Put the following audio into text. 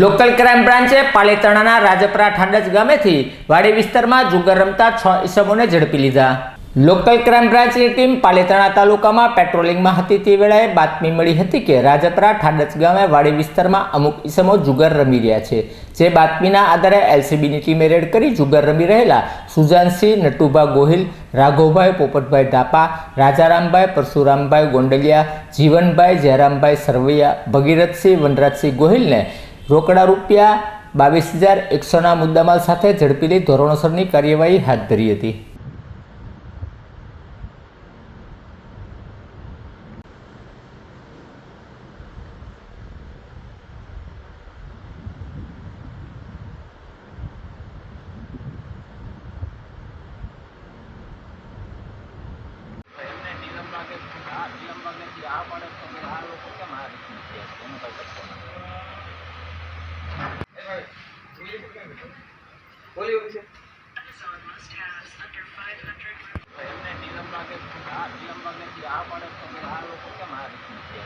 Local crime બ્રાન્ચે પાલીતાણાના રાજપરા ઠાંડજ ગામેથી વાડી વિસ્તારમાં જુગાર રમતા છ ઈસમોને ઝડપી લીધા. લોકલ ક્રાઇમ બ્રાન્ચની ટીમ પાલીતાણા તાલુકામાં પેટ્રોલિંગમાં હતી તે વેળાએ બાતમી મળી હતી કે રાજપરા ઠાંડજ ગામે વાડી વિસ્તારમાં અમુક ઈસમો જુગાર રમી રહ્યા છે. જે બાતમીના આધારે એલસીબીની ટીમે રેડ કરી જુગાર રમી રહેલા સુજાનસિંહ, નટુભા ગોહિલ, રાઘવભાઈ, પોપટભાઈ ઢાપા, રાજારામભાઈ, પરશુરામભાઈ ગોંડલિયા, જીવનભાઈ, જયરામભાઈ સરવૈયા, ભગીરથસિંહ, વનરાજસિંહ ગોહિલને રોકડા રૂપિયા બાવીસ હજાર એકસોના મુદ્દામાલ સાથે ઝડપી લઈ ધોરણોસરની કાર્યવાહી હાથ ધરી હતી. આ પડે આ લોકો કેમ બોલી ઓકે છે. એમને નીલમબાગે આ નીલમબાગે આ પડે તો આ લોકો કેમ આ રીતે